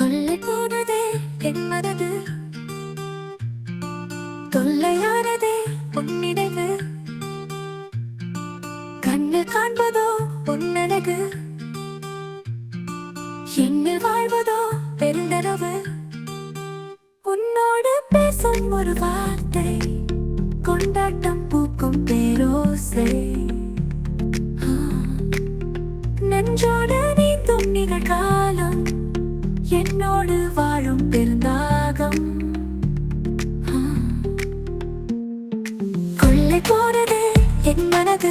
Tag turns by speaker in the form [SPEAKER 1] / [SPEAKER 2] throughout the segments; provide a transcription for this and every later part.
[SPEAKER 1] கொள்ளை போனதே என் மனது. தொல்லையானதே உன்னிடவு கண்ணு காண்பதோ உன்னழகு எண்ணில் வாழ்வதோ பெருந்தரவு. உன்னோடு பேசும் ஒரு வார்த்தை. கொண்டாட்டம் பூக்கும் பேரோசை. நெஞ்சோடு கொள்ளை போனதே என் மனது.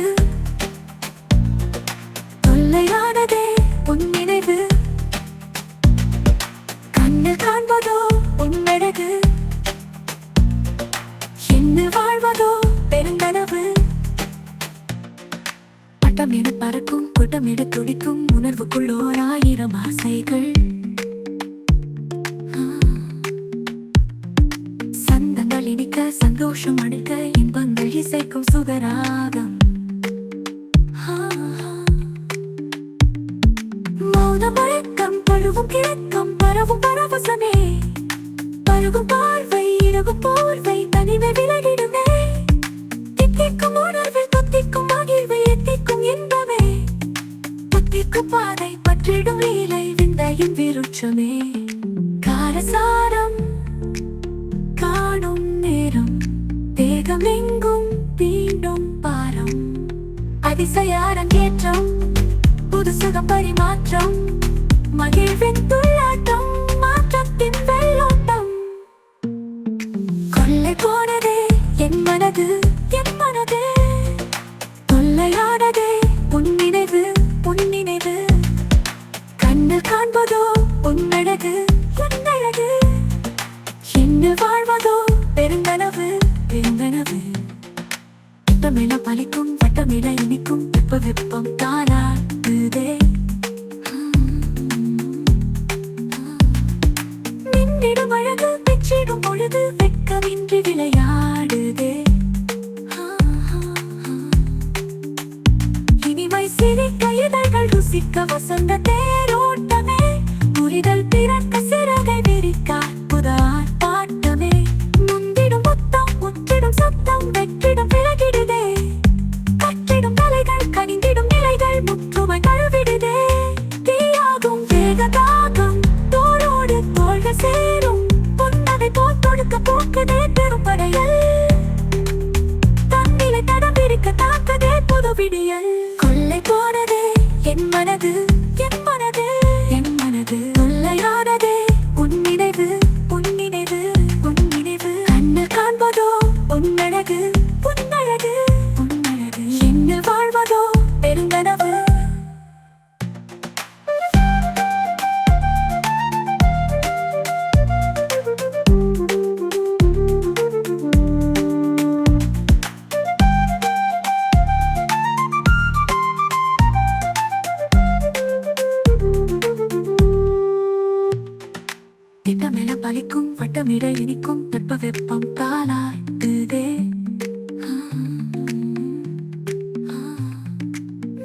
[SPEAKER 1] தொல்லையானதே உன் நினைவு. கண்ணு காண்பதோ உன்னழகு என்ன வாழ்வதோ பெருங்கனவு பட்டம் என பறக்கும் கூட்டம் என துடிக்கும் உணர்வுக்குள்ளோர் ஆயிரம் ஆசைகள். சந்தங்கள் இனிக்க சந்தோஷம் அழுக்க இசைக்கும் சுகராகம் மௌன மழக்கம் பழுவும் கிழக்கம் பரவும் பரவசமே பருகும் பார்வை இரவும் போர்வை தனிமை விலகிடுமே தித்திக்கும் உணர்வில் தொத்திக்கும் மகிழ்வு எத்திக்கும் இன்பமே புத்திக்கும் பாதை பற்றிடும் லீலை விந்தையும் விருட்சமே காரசாரம் காணும் நேரம் தேகம் அதிசய அரங்கேற்றம் புது பரிமாற்றம் மகிழ்வின் துள்ளாட்டம் மாற்றத்தின் வெள்ளோட்டம். கொள்ளை போனதே என் மனது என் மனது. தொல்லையானதே வெட்கமின்றி விளையாடுதே. இனிமை சிரிக்க இதழ்கள் ருசிக்க வசந்த தேர் என் மனது வலிக்கும் வட்டமிட இனிக்கும் வெப்ப வெப்பம் காலாடுதே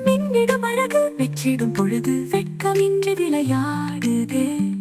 [SPEAKER 1] மின்னிடும் அழகு வெற்றிடும் பொழுது வெட்கமின்றி விளையாடுதே.